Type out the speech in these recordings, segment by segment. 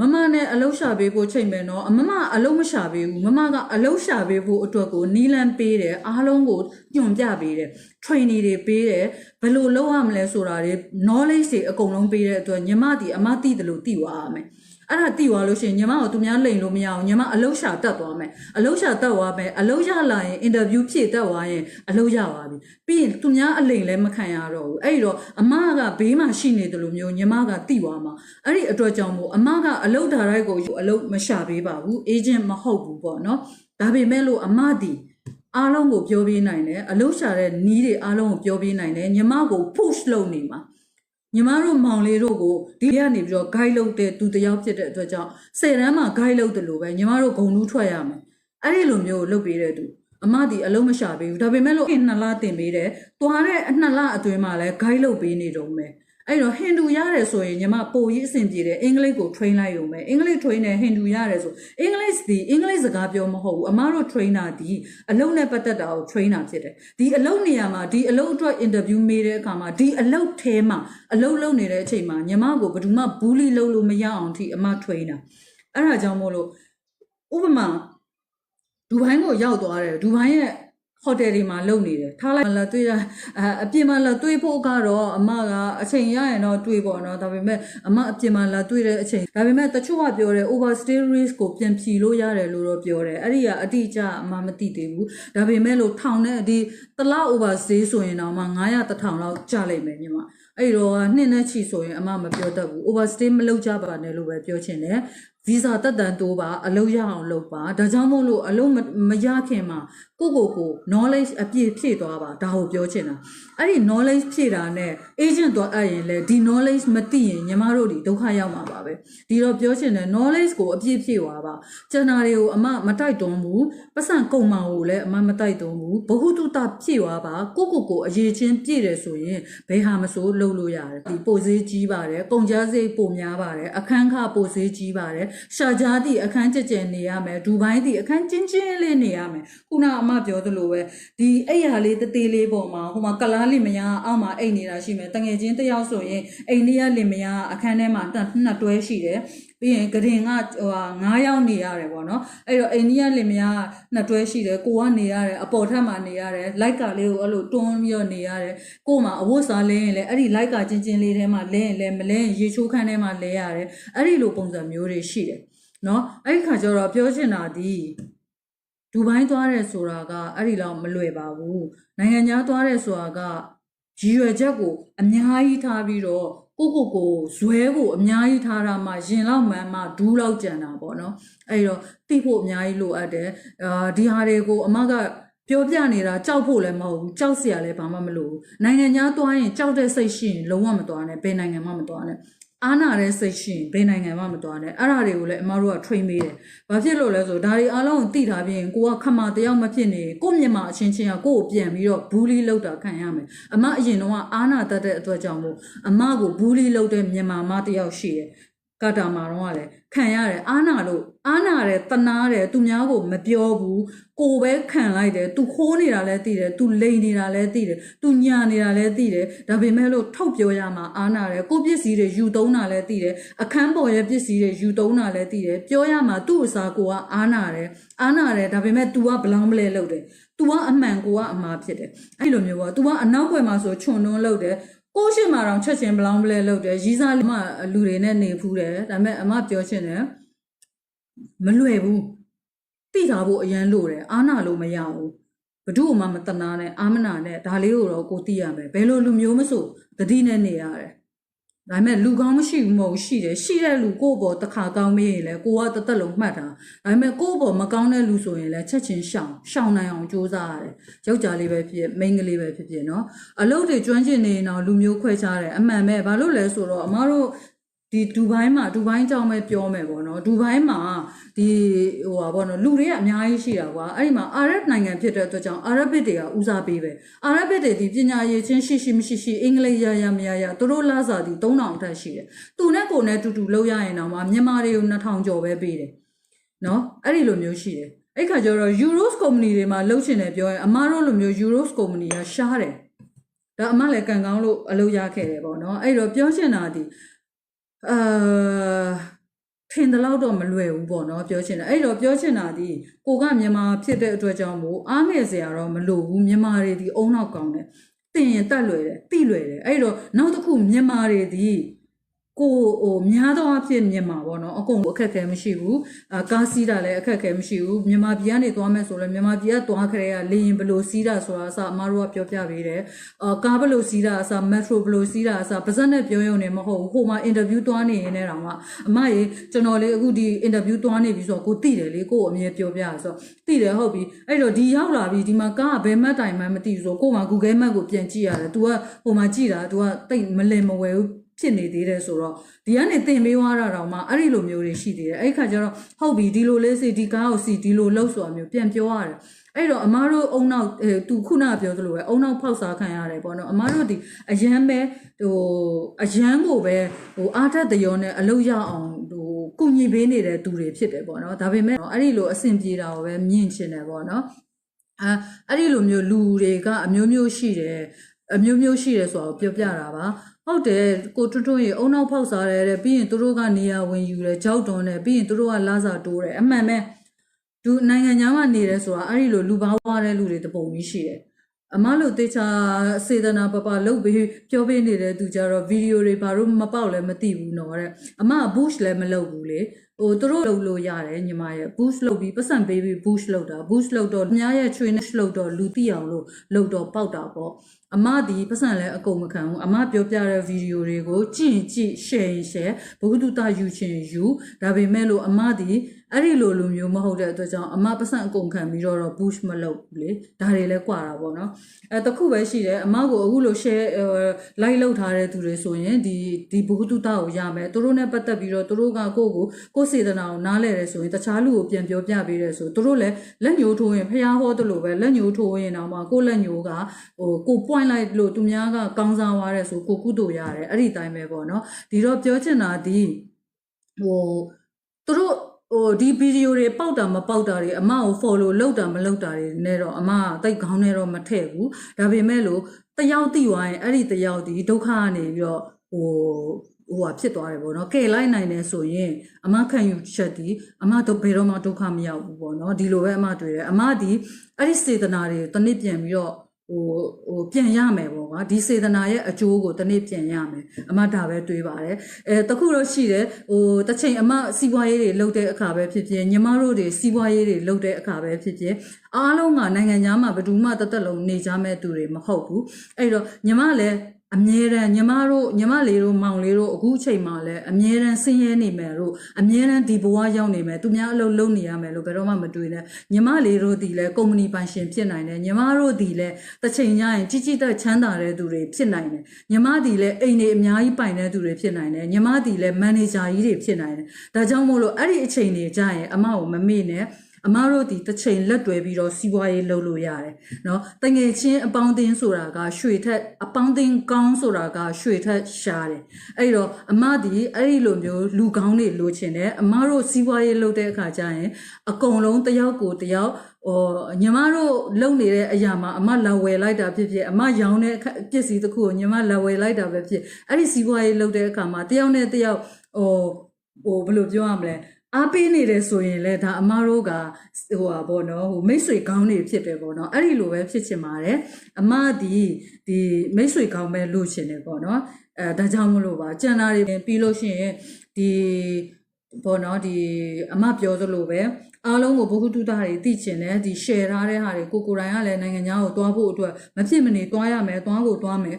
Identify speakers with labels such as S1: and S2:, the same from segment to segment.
S1: မမနဲ့အလုံးရှာပေးဖို့ချိန်မယ်နော်အမမအလုံးမရှာပေးဘူးမမကအလုံးရှာပေးဖို့အတွက်ကိုနီလန်ပေးတယ်အားလုံးကိုညွှန်ပြပေးတယ် training တွေပေးတယ်ဘယ်လိုလုပ်ရမလဲဆိုတာတွေ knowledge တွေအကုန်လုံးပေးတဲ့အတွက်ညီမတီအမသိတယ်လို့သိသွားရမယ် အဲ့ဒါသိသွားလို့ရှိရင်ညီမကိုသူများလိန်လို့မရအောင်ညီမအလုံးရှာတက်သွားမယ်အလုံးရှာတက်သွားမယ်အလုံးရလာရင် interview ဖြည့်တက်သွားရင်အလုံးရသွားပြီပြီးရင်သူများအလိန်လည်းမခံရတော့ဘူးအဲ့ဒီတော့အမကဘေးမှာရှိနေတယ်လို့မျိုးညီမကသိသွားမှာအဲ့ဒီအတွက်ကြောင့်မို့အမကအလုံးဒါရိုက်ကိုအလုံးမရှာပေးပါဘူး agent မဟုတ်ဘူးပေါ့နော်ဒါပေမဲ့လို့အမတီအားလုံးကိုပြောပြနိုင်တယ်အလုံးရှာတဲ့နီးတွေအားလုံးကိုပြောပြနိုင်တယ်ညီမကို push လုပ်နေမှာ ညီမတို့မောင်လေးတို့ကိုဒီကနေပြီးတော့ guide လုပ်တဲ့သူတစ်ယောက်ဖြစ်တဲ့အတွက်ကြောင့်ဆယ်တန်းမှာ guide လုပ်တယ်လို့ပဲညီမတို့ဂုံလူးထွက်ရမယ်အဲ့ဒီလိုမျိုးလုပ်ပေးတဲ့သူအမဒီအလုံးမရှာပေးဘူးဒါပေမဲ့လို့နှစ်လတင်ပေးတယ်သွားတဲ့အနှစ်လအတွင်းမှာလည်း guide လုပ်ပေးနေတော့မယ် အဲ့တော့ဟင်ဒူရတယ်ဆိုရင်ညီမပိုကြီးအဆင်ပြေတယ်အင်္ဂလိပ်ကို train လိုက်ရုံပဲအင်္ဂလိပ် train တယ်ဟင်ဒူရတယ်ဆိုအင်္ဂလိပ်ဒီအင်္ဂလိပ်စကားပြောမဟုတ်ဘူးအမတို့ trainer ဒီအလုံးနဲ့ပတ်သက်တာကို trainer ဖြစ်တယ်ဒီအလုံးနေရာမှာဒီအလုံးအတွက် interview မေးတဲ့အခါမှာဒီအလုံးထဲမှာအလုံးလုံးနေတဲ့အချိန်မှာညီမကိုဘယ်သူမှ bully လုပ်လို့မရအောင်ထိအမ trainer အဲ့ဒါကြောင့်မို့လို့ဥပမာဒူဘိုင်းကိုရောက်သွားတယ်ဒူဘိုင်းရဲ့ ဟိုတယ်တွေမှာလုပ်နေတယ်ထားလိုက်လာတွေ့ရအအပြင်မှာလာတွေ့ဖို့ကတော့အမကအချိန်ရရင်တော့တွေ့ပေါ့နော်ဒါပေမဲ့အမအပြင်မှာလာတွေ့တဲ့အချိန်ဒါပေမဲ့တချို့ကပြောတယ် overstay risk ကိုပြန်ဖြီလို့ရတယ်လို့တော့ပြောတယ်အဲ့ဒီကအတိအကျအမမသိသေးဘူးဒါပေမဲ့လို့ထောင်နဲ့ဒီတစ်လောက် overstay ဆိုရင်တော့မှ900တစ်ထောင်လောက်ကျလိုက်မယ်ညီမအဲ့တော့ကနှစ်နဲ့ချီဆိုရင်အမမပြောတတ်ဘူး overstay မလုပ်ကြပါနဲ့လို့ပဲပြောချင်တယ် ဗီဇာတက်တန်တိုးပါအလုပ်ရအောင်လုပ်ပါဒါကြောင့်မို့လို့အလုပ်မမရခင်မှာကိုကိုကို knowledge အပြည့်ဖြည့်သွားပါဒါကိုပြောချင်တာအဲ့ဒီ knowledge ဖြည့်တာနဲ့ agent တော့အဲ့ရင်လေဒီ knowledge မသိရင်ညီမတို့ဒီဒုက္ခရောက်မှာပါပဲဒီတော့ပြောချင်တယ် knowledge ကိုအပြည့်ဖြည့်သွားပါကျန်တာတွေကိုအမမတိုက်တွန်းဘူးပတ်စံကုန်မှာကိုလည်းအမမတိုက်တွန်းဘူးဘ ഹു တုတဖြည့်သွားပါကိုကိုကိုအရေးချင်းပြည့်တယ်ဆိုရင်ဘယ်ဟာမဆိုလုပ်လို့ရတယ်ဒီပိုစည်းကြီးပါတယ်ကုန်ကြစိတ်ပိုများပါတယ်အခန်းခပိုစည်းကြီးပါတယ်ရှာကြားသည့်အခန်းကြက်ကြက်နေရမယ်ဒူဘိုင်းသည့်အခန်းချင်းချင်းလေးနေရမယ်ခုနအမပြောသလိုပဲဒီအိယာလေးတသေးလေးပေါ်မှာဟိုမှာကလားလင်မယားအောက်မှာအိတ်နေတာရှိမယ်တငယ်ချင်းတစ်ယောက်ဆိုရင်အိမ်လေးကလင်မယားအခန်းထဲမှာနှစ်နှစ်တွဲရှိတယ်ပြီးရင်ဂရင်ကဟိုဟာ9ယောက်နေရတယ်ပေါ့နော်အဲ့တော့အိန္ဒိယလင်မယားနှစ်တွဲရှိတယ်ကိုကနေရတယ်အပေါ်ထပ်မှာနေရတယ်လိုက်ကလေးကိုအဲ့လိုတွန်းပြီးတော့နေရတယ်ကို့မှာအဝတ်စားလဲရင်လည်းအဲ့ဒီလိုက်ကချင်းချင်းလေးထဲမှာလဲရင်လည်းမလဲရင်ရေချိုးခန်းထဲမှာလဲရတယ်အဲ့ဒီလိုပုံစံမျိုးတွေရှိတယ်နော်အဲ့ဒီခါကျတော့ပြောချင်တာဒီဒူဘိုင်းသွားတယ်ဆိုတာကအဲ့ဒီလောက်မလွယ်ပါဘူးနိုင်ငံခြားသွားတယ်ဆိုတာကရည်ရွယ်ချက်ကိုအများကြီးထားပြီးတော့ ကိုကိုကိုဇွဲကိုအများကြီးထားတာမှရင်လောက်မှန်မှဒူးလောက်ကြံတာပေါ့နော်အဲ့တော့တိဖို့အများကြီးလိုအပ်တယ်အာဒီဟာတွေကိုအမကပြောပြနေတာကြောက်ဖို့လည်းမဟုတ်ဘူးကြောက်စရာလည်းဘာမှမလိုဘူးနိုင်ငံသားသွားရင်ကြောက်တဲ့စိတ်ရှိရင်လုံးဝမသွားနဲ့ဘယ်နိုင်ငံမှမသွားနဲ့ အားနာတဲ့စိတ်ရှိရင်ဘယ်နိုင်ငံမှမသွားနဲ့အဲ့ဒါတွေကိုလည်းအမတို့က train ပေးတယ်။ဘာဖြစ်လို့လဲဆိုဒါတွေအားလုံးကိုသိထားပြီးရင်ကိုကခမတယောက်မဖြစ်နေကို့မြန်မာအချင်းချင်းကကို့ကိုပြန်ပြီးတော့ဘူးလီလောက်တာခံရမယ်။အမအရင်တော့အားနာတတ်တဲ့အတွက်ကြောင့်မို့အမကိုဘူးလီလောက်တဲ့မြန်မာမတယောက်ရှိတယ်။ကတာမာတော့ကလည်းခံရတယ်အားနာလို့ အားနာတယ်တနာတယ်သူများကိုမပြောဘူးကိုပဲခံလိုက်တယ်သူခိုးနေတာလည်းသိတယ်သူလိန်နေတာလည်းသိတယ်သူညာနေတာလည်းသိတယ်ဒါပေမဲ့လို့ထုတ်ပြောရမှာအားနာတယ်ကိုပစ္စည်းတွေယူသုံးတာလည်းသိတယ်အခန်းပေါ်ရဲ့ပစ္စည်းတွေယူသုံးတာလည်းသိတယ်ပြောရမှာသူ့အစားကိုကအားနာတယ်အားနာတယ်ဒါပေမဲ့ तू ကဘလောင်းမလဲလုပ်တယ် तू ကအမှန်ကိုကအမှားဖြစ်တယ်အဲ့လိုမျိုးပေါ့ तू ကအနောက်ွယ်မှာဆိုခြုံတွန်းလုပ်တယ်ကိုရှိမှာတော့ချက်ချင်းဘလောင်းပလဲလုပ်တယ်ရီးစားလမလူတွေနဲ့နေဖူးတယ်ဒါပေမဲ့အမပြောချင်တယ် မလွယ်ဘူးသိထားဖို့အရန်လိုတယ်အာနာလို့မရဘူးဘဒုမှမတနာနဲ့အာမနာနဲ့ဒါလေးကိုတော့ကိုသိရမယ်ဘယ်လိုလူမျိုးမဆိုတတိနဲ့နေရတယ်ဒါပေမဲ့လူကောင်းမရှိဘူးမဟုတ်ရှိတယ်ရှိတဲ့လူကိုယ့်ဘောတစ်ခါကောင်းမေးရင်လည်းကိုကတသက်လုံးမှတ်တာဒါပေမဲ့ကိုယ့်ဘောမကောင်းတဲ့လူဆိုရင်လည်းချက်ချင်းရှောင်ရှောင်နိုင်အောင်ကြိုးစားရတယ်ယောက်ျားလေးပဲဖြစ်မိန်းကလေးပဲဖြစ်ဖြစ်နော်အလုပ်တွေကျွမ်းကျင်နေရင်တော့လူမျိုးခွဲခြားတယ်အမှန်ပဲဘာလို့လဲဆိုတော့အမားတို့ ဒီဒူဘိုင်းမှာဒူဘိုင်းကြောင်းပဲပြောမယ်ပေါ့နော်ဒူဘိုင်းမှာဒီဟိုပါပေါ့နော်လူတွေကအများကြီးရှိတာကွာအဲ့ဒီမှာအာရပ်နိုင်ငံဖြစ်တဲ့အတွက်ကြောင့်အာရပ်ဘစ်တွေကဦးစားပေးပဲအာရပ်ဘစ်တွေဒီပညာရေးချင်းရှိရှိမရှိရှိအင်္ဂလိပ်ရရမရရသူတို့လာစာဒီ3000အထက်ရှိတယ်သူနဲ့ကိုနဲ့တူတူလောက်ရရင်တော့မှမြန်မာတွေကို2000ကျော်ပဲပေးတယ်နော်အဲ့ဒီလိုမျိုးရှိတယ်အဲ့ခါကျတော့ Euros company တွေမှာလှုပ်ရှင်တယ်ပြောရင်အမားတို့လိုမျိုး Euros company ကရှားတယ်ဒါအမလည်းကန်ကောင်းလို့အလုပ်ရခဲ့တယ်ပေါ့နော်အဲ့တော့ပြောချင်တာဒီ အာထထင်တယ်လို့တော့မလွယ်ဘူးပေါ့နော်ပြောချင်တယ်အဲ့တော့ပြောချင်တာဒီကိုကမြန်မာဖြစ်တဲ့အတွက်ကြောင့်မို့အားငယ်စရာတော့မလိုဘူးမြန်မာတွေဒီအုံနောက်ကောင်းတယ်တင်ရင်တက်လွယ်တယ်တိလွယ်တယ်အဲ့တော့နောက်တစ်ခုမြန်မာတွေဒီ ကိုဟိုများသောအားဖြင့်မြန်မာပေါ့နော်အကုန်အခက်အခဲမရှိဘူးအာကားစီးတာလည်းအခက်အခဲမရှိဘူးမြန်မာပြည်ကနေသွားမယ်ဆိုလည်းမြန်မာပြည်ကသွားခရဲကလေရင်ဘယ်လိုစီးတာဆိုတာအစအမားတို့ကပြောပြပေးတယ်အာကားဘယ်လိုစီးတာအစမက်ထရိုဘယ်လိုစီးတာအစပါဇက်နဲ့ပြောရုံနဲ့မဟုတ်ဘူးဟိုမှာအင်တာဗျူးသွားနေရင်လည်းတော့မှအမရေကျွန်တော်လေအခုဒီအင်တာဗျူးသွားနေပြီဆိုတော့ကိုသိတယ်လေကိုအမြဲပြောပြရဆိုတော့သိတယ်ဟုတ်ပြီအဲ့တော့ဒီရောက်လာပြီဒီမှာကားကဘယ်မှတ်တိုင်မှမသိဘူးဆိုတော့ကိုမှ Google Map ကိုပြန်ကြည့်ရတယ် तू ကဟိုမှာကြည့်တာ तू ကတိတ်မလင်မဝယ်ဘူး ဖြစ်နေသေးတယ်ဆိုတော့ဒီကနေတင်ပေးသွားတာတော့မှအဲ့ဒီလိုမျိုးတွေရှိသေးတယ်အဲ့ခါကျတော့ဟုတ်ပြီဒီလိုလေးစီဒီကားကိုစီဒီလိုလှုပ်ဆိုတာမျိုးပြန်ပြောရတယ်အဲ့တော့အမားတို့အုံနောက်အဲသူခုနပြောသလိုပဲအုံနောက်ဖောက်စားခံရတယ်ပေါ့နော်အမားတို့ဒီအရန်ပဲဟိုအရန်ကိုပဲဟိုအားထက်တရောနဲ့အလုရအောင်ဟိုကုညီပေးနေတဲ့သူတွေဖြစ်တယ်ပေါ့နော်ဒါပေမဲ့အဲ့ဒီလိုအဆင်ပြေတာကိုပဲမြင့်ချင်တယ်ပေါ့နော်အဲအဲ့ဒီလိုမျိုးလူတွေကအမျိုးမျိုးရှိတယ် အမျိုးမျိုးရှိတယ်ဆိုတာကိုပြောပြတာပါဟုတ်တယ်ကိုတွတ်တွတ်ရေအုံနောက်ဖောက်စားတယ်တဲ့ပြီးရင်သူတို့ကနေရာဝင်ယူတယ်ကြောက်တွန်တယ်ပြီးရင်သူတို့ကလာစာတိုးတယ်အမှန်ပဲသူနိုင်ငံခြားမှာနေတယ်ဆိုတာအဲ့ဒီလိုလူပါဝါတဲ့လူတွေတပုံကြီးရှိတယ်အမလို့တေချာစေတနာပပလုတ်ပြီးပြောပေးနေတဲ့သူကြတော့ဗီဒီယိုတွေဘာလို့မပေါက်လဲမသိဘူးနော်တဲ့အမ boost လည်းမလုပ်ဘူးလေဟိုသူတို့လုပ်လို့ရတယ်ညီမရဲ့ boost လုပ်ပြီးပတ်စံပေးပြီး boost လုပ်တာ boost လုပ်တော့အများရဲ့ train လုပ်တော့လူသိအောင်လို့လုပ်တော့ပေါက်တာပေါ့ အမဒီပတ်စံလည်းအကုန်မခံဘူးအမပြောပြတဲ့ဗီဒီယိုတွေကိုကြည့်ကြည့် share ရင် share ဘုဂတုတယူချင်ယူဒါပေမဲ့လို့အမဒီအဲ့ဒီလိုလိုမျိုးမဟုတ်တဲ့အတွက်ကြောင့်အမပတ်စံအကုန်ခံပြီးတော့ boost မလုပ်ဘူးလေဒါတွေလည်းကွာတာပေါ့နော်အဲတခုပဲရှိတယ်အမကိုအခုလို share like လုပ်ထားတဲ့သူတွေဆိုရင်ဒီဒီဘုဂတုတကိုရမယ်သူတို့နဲ့ပတ်သက်ပြီးတော့သူတို့ကကိုယ့်ကိုကိုယ်စေတနာကိုနားလဲတယ်ဆိုရင်တခြားလူကိုပြန်ပြောပြပေးတယ်ဆိုသူတို့လည်းလက်ညှိုးထိုးရင်ဖျားဟောတယ်လို့ပဲလက်ညှိုးထိုးရင်တော့မှကိုယ့်လက်ညှိုးကဟိုကို point လိုက်လို့သူများကကောင်းစားသွားတယ်ဆိုကိုကုတို့ရတယ်အဲ့ဒီတိုင်းပဲပေါ့နော်ဒီတော့ပြောချင်တာဒီဟိုသူတို့ ဟိုဒီဗီဒီယိုတွေပေါက်တာမပေါက်တာတွေအမကို follow လုပ်တာမလုပ်တာတွေနဲ့တော့အမကတိတ်ခေါင်းနဲ့တော့မထည့်ဘူးဒါပေမဲ့လို့တယောက်တိသွားရင်အဲ့ဒီတယောက်ဒီဒုက္ခကနေပြီးတော့ဟိုဟိုဟာဖြစ်သွားတယ်ပေါ့နော်ကဲလိုက်နိုင်တယ်ဆိုရင်အမခံယူချက်ဒီအမတော့ဘယ်တော့မှဒုက္ခမရောက်ဘူးပေါ့နော်ဒီလိုပဲအမတွေ့တယ်အမဒီအဲ့ဒီစေတနာတွေတနစ်ပြန်ပြီးတော့ ဟိုဟိုပြန်ရမယ်ပေါ့ကွာဒီစေတနာရဲ့အကျိုးကိုတနေ့ပြန်ရမယ်အမဒါပဲတွေးပါတယ်အဲတခုတော့ရှိတယ်ဟိုတစ်ချိန်အမစီးပွားရေးတွေလုပ်တဲ့အခါပဲဖြစ်ဖြစ်ညီမတို့တွေစီးပွားရေးတွေလုပ်တဲ့အခါပဲဖြစ်ဖြစ်အားလုံးကနိုင်ငံသားမှာဘယ်သူမှတသက်လုံးနေကြမဲ့သူတွေမဟုတ်ဘူးအဲ့တော့ညီမလည်း အမြဲတမ်းညီမတို့ညီမလေးတို့မောင်လေးတို့အခုအချိန်မှာလည်းအမြဲတမ်းဆင်းရဲနေမယ်တို့အမြဲတမ်းဒီဘဝရောက်နေမယ်သူများအလုပ်လုပ်နေရမယ်လို့ဘယ်တော့မှမတွေးနဲ့ညီမလေးတို့ဒီလည်းကုမ္ပဏီပိုင်ရှင်ဖြစ်နိုင်တယ်ညီမတို့ဒီလည်းတစ်ချိန်ညရင်ကြီးကြီးတက်ချမ်းသာတဲ့သူတွေဖြစ်နိုင်တယ်ညီမဒီလည်းအိမ်တွေအများကြီးပိုင်တဲ့သူတွေဖြစ်နိုင်တယ်ညီမဒီလည်းမန်နေဂျာကြီးတွေဖြစ်နိုင်တယ်ဒါကြောင့်မို့လို့အဲ့ဒီအချိန်တွေကြာရင်အမကိုမမေ့နဲ့ အမားတို့ဒီတစ်ချိန်လက်တွဲပြီးတော့စီးပွားရေးလုပ်လို့ရတယ်เนาะတငယ်ချင်းအပေါင်းအသင်းဆိုတာကရွှေထက်အပေါင်းအသင်းကောင်းဆိုတာကရွှေထက်ရှားတယ်အဲ့တော့အမဒီအဲ့ဒီလိုမျိုးလူကောင်းတွေလိုချင်တယ်အမားတို့စီးပွားရေးလုပ်တဲ့အခါကျရင်အကုန်လုံးတယောက်ကိုတယောက်ဟိုညီမတို့လုံနေတဲ့အရာမှာအမလာဝယ်လိုက်တာဖြစ်ဖြစ်အမရောင်းတဲ့ပစ္စည်းတစ်ခုကိုညီမလာဝယ်လိုက်တာပဲဖြစ်အဲ့ဒီစီးပွားရေးလုပ်တဲ့အခါမှာတယောက်နဲ့တယောက်ဟိုဟိုဘယ်လိုပြောရမလဲ အားပေးနေတယ်ဆိုရင်လည်းဒါအမားတို့ကဟိုဟာပေါ့နော်ဟိုမိတ်ဆွေကောင်းနေဖြစ်တယ်ပေါ့နော်အဲ့ဒီလိုပဲဖြစ်ချင်ပါတယ်အမဒီဒီမိတ်ဆွေကောင်းပဲလို့ရှင်တယ်ပေါ့နော်အဲဒါကြောင့်မလို့ပါကြံတာတွေပြီးလို့ရှိရင်ဒီပေါ့နော်ဒီအမပြောသလိုပဲအားလုံးကိုဘုဟုတုတတွေသိချင်တယ်ဒီ share ထားတဲ့ဟာတွေကိုကိုကိုယ်တိုင်ကလည်းနိုင်ငံခြားကိုတွားဖို့အတွက်မဖြစ်မနေတွားရမယ်တွားကိုတွားမယ်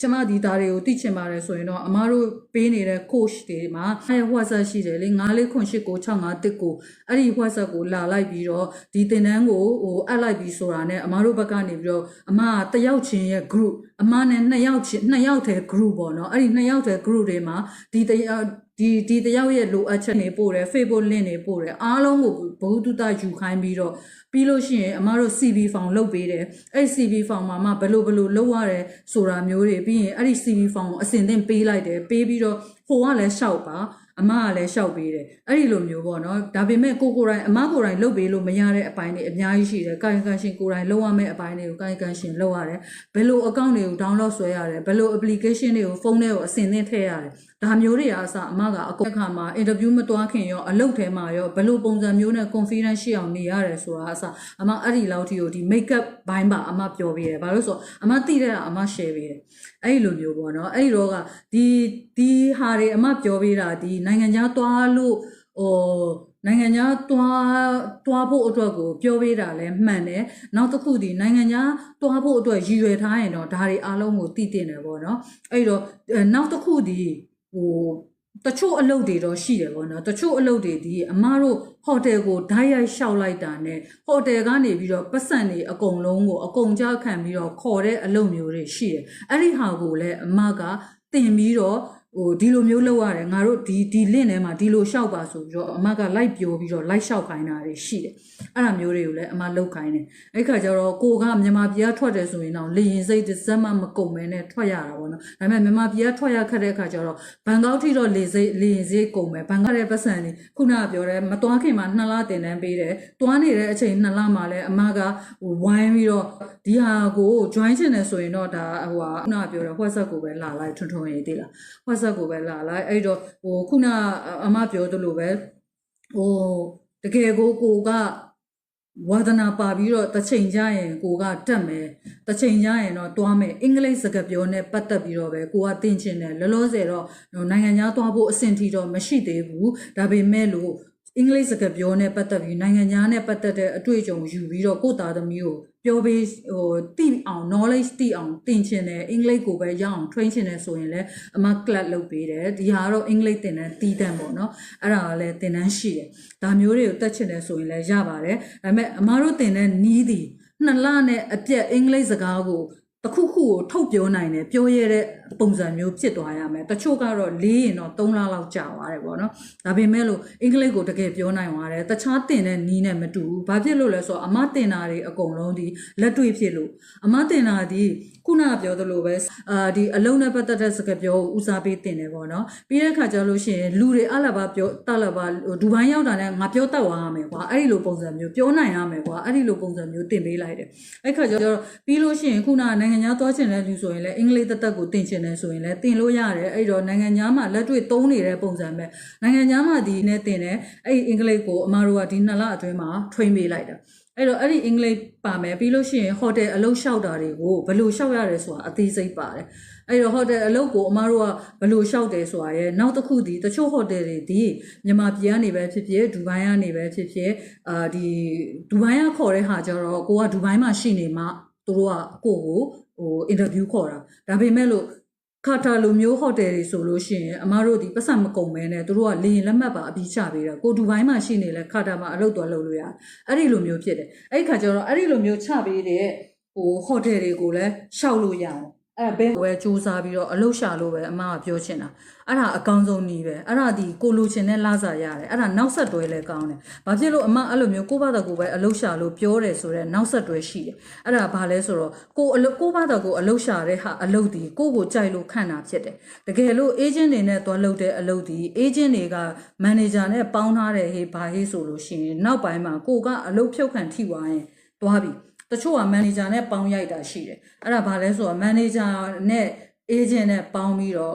S1: ကျမဒီသားတွေကိုသိချင်ပါတယ်ဆိုရင်တော့အမားတို့ပေးနေတဲ့ coach တွေမှာအဲ WhatsApp ရှိတယ်လေ948665ကိုအဲ့ဒီ WhatsApp ကိုလာလိုက်ပြီးတော့ဒီသင်တန်းကိုဟိုအပ်လိုက်ပြီးဆိုတာနဲ့အမားတို့ဘက်ကနေပြီးတော့အမကတယောက်ချင်းရဲ့ group အမနဲ့နှစ်ယောက်ချင်းနှစ်ယောက်တည်း group ပေါ့နော်အဲ့ဒီနှစ်ယောက်တည်း group တွေမှာဒီတယောက်ဒီဒီတယောက်ရဲ့လိုအပ်ချက်တွေပို့တယ် Facebook link တွေပို့တယ်အားလုံးကိုဘဝတုတယူခိုင်းပြီးတော့ ပြီးလို့ရှိရင်အမတို့ CV form လုပ်ပေးတယ်အဲ့ CV form မှာမှဘယ်လိုဘယ်လိုလုပ်ရတယ်ဆိုတာမျိုးတွေပြီးရင်အဲ့ဒီ CV form ကိုအစင်သင့်ပေးလိုက်တယ်ပေးပြီးတော့ ဟိုကလည်းရှောက်ပါအမကလည်းရှောက်ပေးတယ်အဲ့ဒီလိုမျိုးပေါ့နော်ဒါပေမဲ့ကိုကိုယ်တိုင်အမကိုယ်တိုင်လုပ်ပေးလို့မရတဲ့အပိုင်းတွေအများကြီးရှိတယ်ကာယကံရှင်ကိုယ်တိုင်လုပ်ရမယ့်အပိုင်းတွေကိုကာယကံရှင်လုပ်ရတယ်ဘယ်လို account တွေကို download ဆွဲရတယ်ဘယ်လို application တွေကိုဖုန်းထဲကိုအစင်သင့်ထည့်ရတယ်ဒါမျိုးတွေအားအစအမကအကောအခါမှာအင်တာဗျူးမတွားခင်ရောအလုပ်ထဲမှာရောဘယ်လိုပုံစံမျိုးနဲ့ confidence ရှိအောင်နေရတယ်ဆိုတာအစအမအဲ့ဒီလောက်ထိကိုဒီ makeup ဘိုင်းပါအမပြောပေးတယ်ဘာလို့လဲဆိုတော့အမသိတဲ့ကအမ share ပေးတယ်အဲ့ဒီလိုမျိုးပေါ့နော်အဲ့ဒီတော့ကဒီဒီဟာတွေအမပြောပေးတာဒီနိုင်ငံခြားသွားလို့ဟိုနိုင်ငံခြားသွားသွားဖို့အတွက်ကိုပြောပေးတာလဲမှန်တယ်နောက်တစ်ခုဒီနိုင်ငံခြားသွားဖို့အတွက်ရည်ရွယ်ထားရင်တော့ဒါတွေအားလုံးကိုတည်တင်တယ်ပေါ့နော်အဲ့တော့အဲနောက်တစ်ခုဒီဟိုတချို့အလုပ်တွေတော့ရှိတယ်ပေါ့နော်တချို့အလုပ်တွေဒီအမတို့ဟိုတယ်ကိုဓာတ်ရိုက်လျှောက်လိုက်တာနဲ့ဟိုတယ်ကနေပြီးတော့ပတ်စံတွေအကုန်လုံးကိုအကုန်ကြောက်ခံပြီးတော့ခေါ်တဲ့အလုပ်မျိုးတွေရှိတယ်အဲ့ဒီဟာကိုလည်းအမကတင်ပြီးတော့ ဟိုဒီလိုမျိုးလုပ်ရတယ်ငါတို့ဒီဒီ link ထဲမှာဒီလိုလျှောက်ပါဆိုပြီးတော့အမက like ပြောပြီးတော့ like လျှောက်ခိုင်းတာတွေရှိတယ်အဲ့ဒါမျိုးတွေကိုလည်းအမလုပ်ခိုင်းတယ်အဲ့ခါကျတော့ကိုကမြန်မာပြည်ကထွက်တယ်ဆိုရင်တော့လေရင်စိတ်တစ်စက်မှမကုန်မဲနဲ့ထွက်ရတာပေါ့နော်ဒါပေမဲ့မြန်မာပြည်ကထွက်ရခက်တဲ့ခါကျတော့ဘန်ကောက်ထိတော့လေစိတ်လေရင်စိတ်ကုန်မဲဘန်ကောက်ရဲ့ပတ်စံနေခုနကပြောတယ်မတွားခင်မှာနှစ်လတင်တန်းပေးတယ်တွားနေတဲ့အချိန်နှစ်လမှာလည်းအမကဟိုဝိုင်းပြီးတော့ဒီဟာကို join ချင်တယ်ဆိုရင်တော့ဒါဟိုဟာခုနကပြောတယ် WhatsApp ကိုပဲလာလိုက်ထွန်းထွန်းရေးသေးလား WhatsApp ကိုပဲလာလိုက်အဲ့တော့ဟိုခုနအမပြောသလိုပဲဟိုတကယ်ကိုကိုကဝါဒနာပါပြီးတော့တစ်ချိန်ကြရင်ကိုကတက်မယ်တစ်ချိန်ကြရင်တော့တွားမယ်အင်္ဂလိပ်စကားပြောနဲ့ပတ်သက်ပြီးတော့ပဲကိုကသင်ချင်တယ်လောလောဆယ်တော့နိုင်ငံခြားသွားဖို့အဆင့်ထိတော့မရှိသေးဘူးဒါပေမဲ့လို့အင်္ဂလိပ်စကားပြောနဲ့ပတ်သက်ပြီးနိုင်ငံခြားနဲ့ပတ်သက်တဲ့အတွေ့အကြုံယူပြီးတော့ကိုယ့်သားသမီးကို ပြောပေးဟိုတိအောင် knowledge တိအောင်သင်ချင်တယ်အင်္ဂလိပ်ကိုပဲရအောင် train ချင်တယ်ဆိုရင်လည်းအမ class လုပ်ပေးတယ်ဒီဟာကတော့အင်္ဂလိပ်သင်တန်းတီးတန်းပေါ့နော်အဲ့ဒါကလည်းသင်တန်းရှိတယ်ဒါမျိုးတွေကိုတက်ချင်တယ်ဆိုရင်လည်းရပါတယ်ဒါပေမဲ့အမတို့သင်တဲ့နီးသည်နှစ်လနဲ့အပြက်အင်္ဂလိပ်စကားကိုတစ်ခုခုကိုထုတ်ပြောနိုင်တယ်ပြောရတဲ့ ပုံစံမျိုးဖြစ်သွားရမယ်တချို့ကတော့လေးရင်တော့3လလောက်ကြာသွားတယ်ပေါ့နော်ဒါပေမဲ့လို့အင်္ဂလိပ်ကိုတကယ်ပြောနိုင်သွားတယ်တခြားတင်တဲ့နီးနဲ့မတူဘူးဘာဖြစ်လို့လဲဆိုတော့အမတင်တာတွေအကုန်လုံးဒီလက်တွေ့ဖြစ်လို့အမတင်တာဒီခုနကပြောသလိုပဲအာဒီအလုံးနဲ့ပတ်သက်တဲ့စကားပြောကိုဦးစားပေးတင်တယ်ပေါ့နော်ပြီးတဲ့အခါကျလို့ရှိရင်လူတွေအလာပါပြောတလာပါဒူဘိုင်းရောက်တာနဲ့ငါပြောတတ်သွားရမယ်ကွာအဲ့ဒီလိုပုံစံမျိုးပြောနိုင်ရမယ်ကွာအဲ့ဒီလိုပုံစံမျိုးတင်ပေးလိုက်တယ်အဲ့ခါကျတော့ပြီးလို့ရှိရင်ခုနကနိုင်ငံခြားသွားချင်တဲ့လူဆိုရင်လည်းအင်္ဂလိပ်တသက်ကိုတင်ချင်တယ်ဆိုရင်လည်းတင်လို့ရတယ်အဲ့တော့နိုင်ငံခြားမှာလက်တွေ့သုံးနေတဲ့ပုံစံပဲနိုင်ငံခြားမှာဒီနဲ့တင်တယ်အဲ့ဒီအင်္ဂလိပ်ကိုအမားတို့ကဒီနှစ်လအတွင်းမှာ train ပေးလိုက်တာအဲ့တော့အဲ့ဒီအင်္ဂလိပ်ပါမယ်ပြီးလို့ရှိရင်ဟိုတယ်အလုပ်လျှောက်တာတွေကိုဘယ်လိုလျှောက်ရတယ်ဆိုတာအသေးစိတ်ပါတယ်အဲ့တော့ဟိုတယ်အလုပ်ကိုအမားတို့ကဘယ်လိုလျှောက်တယ်ဆိုတာရဲ့နောက်တစ်ခုဒီတချို့ဟိုတယ်တွေဒီမြန်မာပြည်ကနေပဲဖြစ်ဖြစ်ဒူဘိုင်းကနေပဲဖြစ်ဖြစ်အာဒီဒူဘိုင်းကခေါ်တဲ့ဟာကျတော့ကိုကဒူဘိုင်းမှာရှိနေမှသူတို့ကကိုကိုဟိုအင်တာဗျူးခေါ်တာဒါပေမဲ့လို့ ကာတာလိုမျိုးဟိုတယ်တွေဆိုလို့ရှိရင်အမားတို့ဒီပတ်စံမကုန်မဲနဲ့တို့ကလေရင်လက်မှတ်ပါအပြီးချပေးတာကိုဒူဘိုင်းမှာရှိနေလဲကာတာမှာအလုပ်သွားလုပ်လို့ရတယ်အဲ့ဒီလိုမျိုးဖြစ်တယ်အဲ့ဒီခါကျတော့အဲ့ဒီလိုမျိုးချပေးတဲ့ဟိုဟိုတယ်တွေကိုလည်းရှောက်လို့ရတယ် အဲ့ဘဲကိုပဲစူးစမ်းပြီးတော့အလုပ်ရှာလို့ပဲအမကပြောချင်တာအဲ့ဒါအကောင်းဆုံးနည်းပဲအဲ့ဒါဒီကိုလိုချင်တဲ့လစာရတယ်အဲ့ဒါနောက်ဆက်တွဲလဲကောင်းတယ်ဘာဖြစ်လို့အမအဲ့လိုမျိုးကိုဘာသာကိုပဲအလုပ်ရှာလို့ပြောတယ်ဆိုတော့နောက်ဆက်တွဲရှိတယ်အဲ့ဒါဘာလဲဆိုတော့ကိုအလုပ်ကိုဘာသာကိုအလုပ်ရှာတဲ့ဟာအလုပ်ဒီကိုကိုကြိုက်လို့ခံတာဖြစ်တယ်တကယ်လို့ agent တွေနဲ့သွားလုပ်တဲ့အလုပ်ဒီ agent တွေက manager နဲ့ပေါင်းထားတယ်ဟေးဘာဟေးဆိုလို့ရှိရင်နောက်ပိုင်းမှာကိုကအလုပ်ဖြုတ်ခံထိသွားရင်သွားပြီ တချို့ကမန်နေဂျာနဲ့ပေါင်းရိုက်တာရှိတယ်အဲ့ဒါဘာလဲဆိုတော့မန်နေဂျာနဲ့ agent နဲ့ပေါင်းပြီးတော့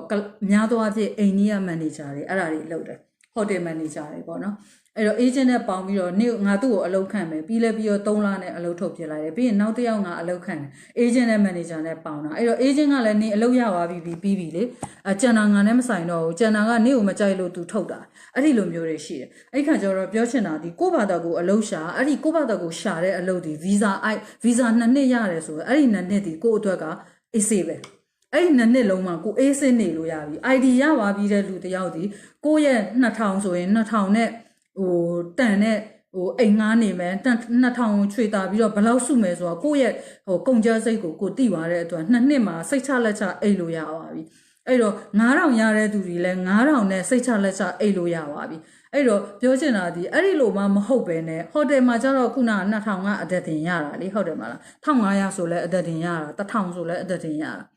S1: များသောအားဖြင့်အိန္ဒိယမန်နေဂျာတွေအဲ့ဒါတွေလုပ်တယ်ဟိုတယ်မန်နေဂျာတွေပေါ့နော် အဲ့တော့ agent နဲ့ပေါင်းပြီးတော့နေ့ငါသူ့ကိုအလုပ်ခံမယ်ပြီးလဲပြီးတော့3လနဲ့အလုပ်ထုတ်ပြလိုက်တယ်ပြီးရင်နောက်တစ်ယောက်ငါအလုပ်ခံတယ် agent နဲ့ manager နဲ့ပေါင်းတာအဲ့တော့ agent ကလည်းနေအလုပ်ရသွားပြီပြီးပြီးပြီလေအကျန်တာငါနဲ့မဆိုင်တော့ဘူးကျန်တာကနေကိုမကြိုက်လို့သူထုတ်တာအဲ့ဒီလိုမျိုးတွေရှိတယ်အဲ့ခါကျတော့ပြောချင်တာဒီကိုယ့်ဘာသာကိုအလုပ်ရှာအဲ့ဒီကိုယ့်ဘာသာကိုရှာတဲ့အလုပ်ဒီ visa i visa နှစ်နှစ်ရတယ်ဆိုတော့အဲ့ဒီနှစ်နှစ်ဒီကိုယ့်အတွက်ကအေးစေးပဲအဲ့ဒီနှစ်နှစ်လုံးမှာကိုအေးစင်းနေလို့ရပြီ ID ရပါပြီးတဲ့လူတယောက်ဒီကိုယ့်ရဲ့2000ဆိုရင်2000နဲ့ ဟိုတန်နဲ့ဟိုအိမ်ငားနေမယ်တန်2000ချွေတာပြီးတော့ဘယ်လောက်စုမယ်ဆိုတော့ကိုယ့်ရဲ့ဟိုကုန်ကြစိတ်ကိုကိုတိသွားတဲ့အတွက်နှစ်နှစ်မှာစိတ်ချလက်ချအိတ်လို့ရပါပြီအဲ့တော့9000ရတဲ့သူတွေလည်း9000နဲ့စိတ်ချလက်ချအိတ်လို့ရပါပြီအဲ့တော့ပြောချင်တာဒီအဲ့ဒီလိုမှမဟုတ်ပဲねဟိုတယ်မှာကျတော့ခုနက2000ကအသက်တင်ရတာလေဟုတ်တယ်မလား1500ဆိုလဲအသက်တင်ရတာ1000ဆိုလဲအသက်တင်ရတာ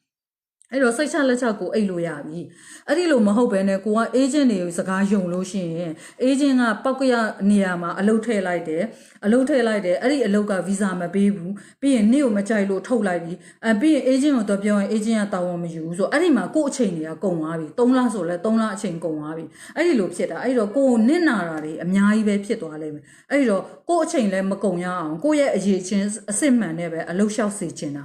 S1: အဲ့တော့စိတ်ချလက်ချကိုအိတ်လို့ရပြီအဲ့ဒီလိုမဟုတ်ဘဲနဲ့ကိုကအေဂျင့်တွေကိုစကားယုံလို့ရှိရင်အေဂျင့်ကပောက်ကရနေရာမှာအလုပ်ထည့်လိုက်တယ်အလုပ်ထည့်လိုက်တယ်အဲ့ဒီအလုပ်ကဗီဇာမပေးဘူးပြီးရင်နေ့ကိုမကြိုက်လို့ထုတ်လိုက်ပြီအဲပြီးရင်အေဂျင့်ကိုတော့ပြောရင်အေဂျင့်ကတာဝန်မယူဘူးဆိုအဲ့ဒီမှာကို့အချိန်တွေကကုန်သွားပြီ3လဆိုလဲ3လအချိန်ကုန်သွားပြီအဲ့ဒီလိုဖြစ်တာအဲ့တော့ကိုယ်နစ်နာတာတွေအများကြီးပဲဖြစ်သွားလိမ့်မယ်အဲ့တော့ကို့အချိန်လည်းမကုန်ရအောင်ကိုယ့်ရဲ့အရေးချင်းအစ်စ်မှန်နဲ့ပဲအလုပ်လျှောက်စေချင်တာ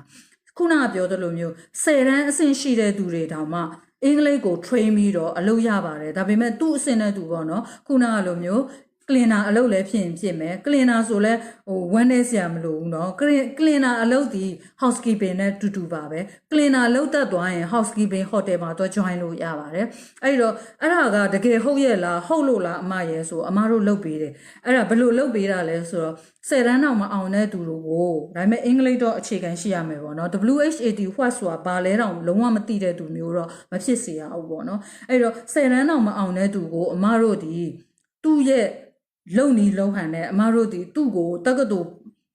S1: ခုနကပြောသလိုမျိုး10တန်းအဆင့်ရှိတဲ့သူတွေတောင်မှအင်္ဂလိပ်ကို train ပြီးတော့အလုပ်ရပါတယ်ဒါပေမဲ့သူ့အဆင့်နဲ့သူပေါ့နော်ခုနကလိုမျိုး ကလင်နာအလုပ်လည်းဖြစ်ရင်ဖြစ်မယ်ကလင်နာဆိုလဲဟိုဝမ်းနေစရာမလိုဘူးเนาะကလင်ကလင်နာအလုပ်ဒီ housekeeping နဲ့တူတူပါပဲကလင်နာလုပ်တတ်သွားရင် housekeeping hotel မှာတော့ join လို့ရပါတယ်အဲ့တော့အဲ့ဒါကတကယ်ဟုတ်ရဲ့လားဟုတ်လို့လားအမရဲ့ဆိုအမတို့လုပ်ပေးတယ်အဲ့ဒါဘယ်လိုလုပ်ပေးတာလဲဆိုတော့ဆယ်တန်းတော့မအောင်တဲ့သူတို့ကိုဒါပေမဲ့အင်္ဂလိပ်တော့အခြေခံရှိရမယ်ပေါ့နော် WHAT what ဆိုတာဘာလဲတော့လုံးဝမသိတဲ့သူမျိုးတော့မဖြစ်စေရဘူးပေါ့နော်အဲ့တော့ဆယ်တန်းတော့မအောင်တဲ့သူကိုအမတို့ဒီသူ့ရဲ့ လုံနီလုံဟန်နဲ့အမတို့ဒီသူ့ကိုတက္ကသိုလ်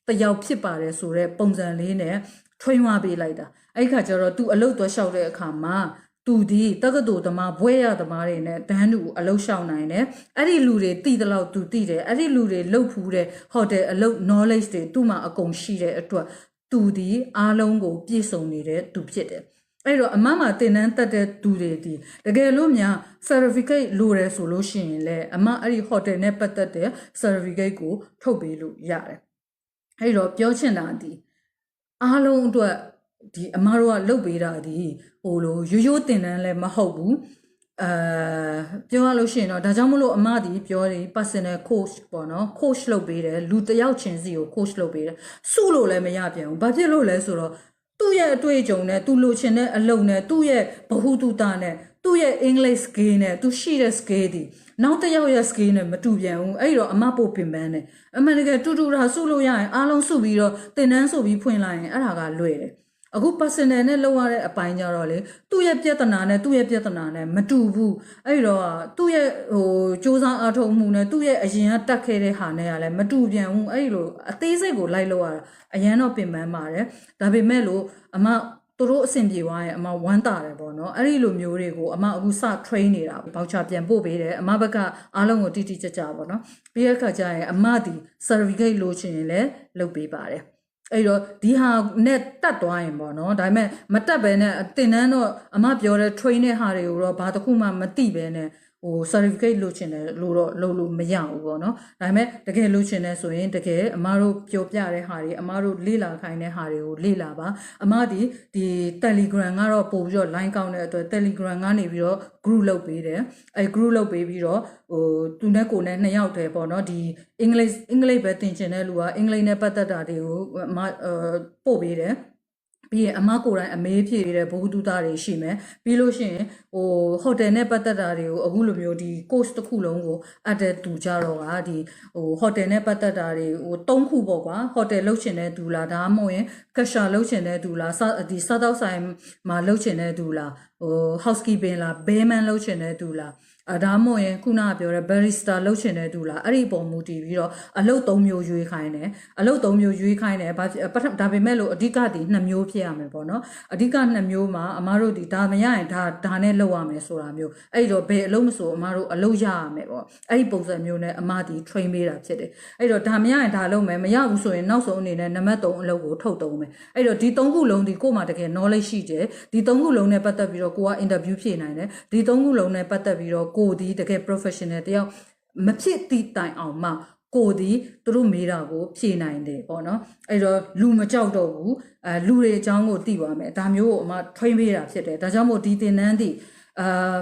S1: တယောက်ဖြစ်ပါတယ်ဆိုတော့ပုံစံလေးနဲ့ထွင်းဝပေးလိုက်တာအဲ့ဒီခါကျတော့သူအလုတ်သွားလျှောက်တဲ့အခါမှာသူဒီတက္ကသိုလ်သမားဘွဲရသမားတွေနဲ့တန်းတူအလုတ်လျှောက်နိုင်တယ်အဲ့ဒီလူတွေတိတဲ့လောက်သူတိတယ်အဲ့ဒီလူတွေလှုပ်ဖူးတဲ့ဟိုတယ်အလုတ် knowledge တွေသူ့မှာအကုန်ရှိတဲ့အတွက်သူဒီအားလုံးကိုပြည့်စုံနေတဲ့သူဖြစ်တယ် အဲ့တော့အမမတင်တန်းတက်တဲ့သူတွေဒီတကယ်လို့များ certificate လိုတယ်ဆိုလို့ရှိရင်လည်းအမအဲ့ဒီ hotel နဲ့ပတ်သက်တဲ့ certificate ကိုထုတ်ပေးလို့ရတယ်အဲ့တော့ပြောချင်တာဒီအားလုံးအတွက်ဒီအမတို့ကလုပ်ပေးတာဒီဟိုလိုရိုးရိုးတင်တန်းလည်းမဟုတ်ဘူးအဲပြောရလို့ရှိရင်တော့ဒါကြောင့်မလို့အမဒီပြောတယ် personal coach ပေါ့နော် coach လုပ်ပေးတယ်လူတစ်ယောက်ချင်းစီကို coach လုပ်ပေးတယ်စုလို့လည်းမရပြန်ဘူးဘာဖြစ်လို့လဲဆိုတော့ သူ့ရဲ့အတွေ့အကြုံနဲ့သူလိုချင်တဲ့အလုပ်နဲ့သူ့ရဲ့ဗဟုသုတနဲ့သူ့ရဲ့ English skill နဲ့သူရှိတဲ့ skill ဒီနောက်တစ်ယောက်ရဲ့ skill နဲ့မတူပြန်ဘူးအဲ့တော့အမပို့ပင်ပန်းတယ်အမှန်တကယ်တူတူတာစုလို့ရရင်အားလုံးစုပြီးတော့တင်တန်းစုပြီးဖွင့်လိုက်ရင်အဲ့ဒါကလွယ်တယ် အခု personal နဲ့လောက်ရတဲ့အပိုင်းကြတော့လေသူ့ရဲ့ပြဿနာနဲ့သူ့ရဲ့ပြဿနာနဲ့မတူဘူးအဲ့တော့သူ့ရဲ့ဟိုစူးစမ်းအားထုတ်မှုနဲ့သူ့ရဲ့အရင်ကတက်ခဲ့တဲ့ဟာနဲ့ကလည်းမတူပြန်ဘူးအဲ့လိုအသေးစိတ်ကိုလိုက်လို့ရတာအရန်တော့ပင်ပန်းပါတယ်ဒါပေမဲ့လို့အမသူတို့အဆင်ပြေသွားရင်အမဝမ်းတာတယ်ပေါ့နော်အဲ့ဒီလိုမျိုးတွေကိုအမအခုစ train နေတာဘောက်ချပြန်ပို့ပေးတယ်အမဘက်ကအားလုံးကိုတိတိကျကျပေါ့နော်ပြီးရခါကျရင်အမဒီ certificate လိုချင်ရင်လည်းလုပ်ပေးပါတယ် အဲ့တော့ဒီဟာနဲ့တက်သွားရင်ပေါ့နော်ဒါပေမဲ့မတက်ပဲနဲ့တင်တန်းတော့အမပြောတဲ့ train တဲ့ဟာတွေကိုတော့ဘာတစ်ခုမှမသိပဲနဲ့ ဟို certificate လိုချင်တယ်လို့တော့လုပ်လို့မရဘူးပေါ့နော်ဒါပေမဲ့တကယ်လိုချင်တယ်ဆိုရင်တကယ်အမတို့ပြောပြတဲ့ဟာတွေအမတို့လေ့လာခိုင်းတဲ့ဟာတွေကိုလေ့လာပါအမဒီဒီ Telegram ကတော့ပို့ပြီးတော့ line ကောင်းတဲ့အတွက် Telegram ကနေပြီးတော့ group လုပ်ပေးတယ်အဲ group လုပ်ပေးပြီးတော့ဟိုသူနဲ့ကိုနဲ့နှစ်ယောက်တည်းပေါ့နော်ဒီ English English ပဲသင်ချင်တဲ့လူကအင်္ဂလိပ်နဲ့ပတ်သက်တာတွေကိုအမပို့ပေးတယ် ပြီးရင်အမကိုယ်တိုင်အမေးဖြေတဲ့ဘ ഹു တုတာတွေရှိမယ်ပြီးလို့ရှိရင်ဟိုဟိုတယ်နဲ့ပတ်သက်တာတွေကိုအခုလိုမျိုးဒီ course တစ်ခုလုံးကိုအပ်တဲ့သူကြတော့ကဒီဟိုဟိုတယ်နဲ့ပတ်သက်တာတွေဟို၃ခုပေါ့ကွာဟိုတယ်လုပ်ချင်တဲ့သူလားဒါမှမဟုတ်ရင်ကရှာလုပ်ချင်တဲ့သူလားစဒီစားတော့ဆိုင်မှာလုပ်ချင်တဲ့သူလားဟို housekeeping လား bellman လုပ်ချင်တဲ့သူလား အဒါမှမဟုတ်ရင်ခုနကပြောတဲ့ barista လုပ်ချင်တဲ့သူလားအဲ့ဒီပုံမူတည်ပြီးတော့အလုပ်၃မျိုးရွေးခိုင်းတယ်အလုပ်၃မျိုးရွေးခိုင်းတယ်ဘာပထမဒါပေမဲ့လို့အဓိကဒီ2မျိုးဖြစ်ရမယ်ပေါ့နော်အဓိက2မျိုးမှာအမားတို့ဒီဒါမရရင်ဒါဒါနဲ့လုပ်ရမယ်ဆိုတာမျိုးအဲ့တော့ဘယ်အလုပ်မဆိုအမားတို့အလုပ်ရရမယ်ပေါ့အဲ့ဒီပုံစံမျိုးနဲ့အမားဒီ train ပေးတာဖြစ်တယ်အဲ့တော့ဒါမရရင်ဒါလုပ်မယ်မရဘူးဆိုရင်နောက်ဆုံးအနေနဲ့နံပါတ်3အလုပ်ကိုထုတ်တုံးမယ်အဲ့တော့ဒီ3ခုလုံးဒီကို့မှာတကယ် knowledge ရှိတယ်ဒီ3ခုလုံးနဲ့ပတ်သက်ပြီးတော့ကိုက interview ဖြေနိုင်တယ်ဒီ3ခုလုံးနဲ့ပတ်သက်ပြီးတော့ကိုဒီတကယ် professional တယောက်မဖြစ်သည့်တိုင်အောင်မှကိုဒီသူတို့မေးတာကိုဖြေနိုင်တယ်ပေါ့နော်အဲ့တော့လူမကြောက်တော့ဘူးအဲလူတွေအကြောင်းကိုသိပါမယ်ဒါမျိုးကိုအမ train ပေးတာဖြစ်တယ်ဒါကြောင့်မို့ဒီသင်တန်းဒီအာ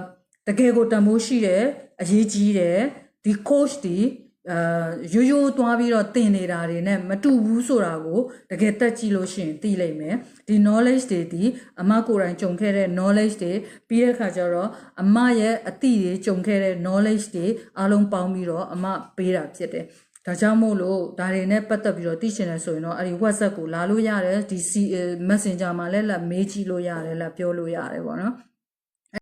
S1: တကယ်ကိုတန်ဖိုးရှိတယ်အရေးကြီးတယ်ဒီ coach ဒီ အာရိုးရိုးသွားပြီးတော့တင်နေတာတွေနဲ့မတူဘူးဆိုတာကိုတကယ်တက်ကြည့်လို့ရှိရင်သိလိမ့်မယ်ဒီ knowledge တွေဒီအမကိုယ်တိုင်ကြုံခဲ့တဲ့ knowledge တွေပြီးတဲ့အခါကျတော့အမရဲ့အသည့်တွေကြုံခဲ့တဲ့ knowledge တွေအားလုံးပေါင်းပြီးတော့အမပေးတာဖြစ်တယ်ဒါကြောင့်မို့လို့ဒါတွေနဲ့ပတ်သက်ပြီးတော့သိချင်တယ်ဆိုရင်တော့အဲ့ဒီ WhatsApp ကိုလာလို့ရတယ်ဒီ Messenger မှာလည်းလာမေးကြည့်လို့ရတယ်လာပြောလို့ရတယ်ပေါ့နော်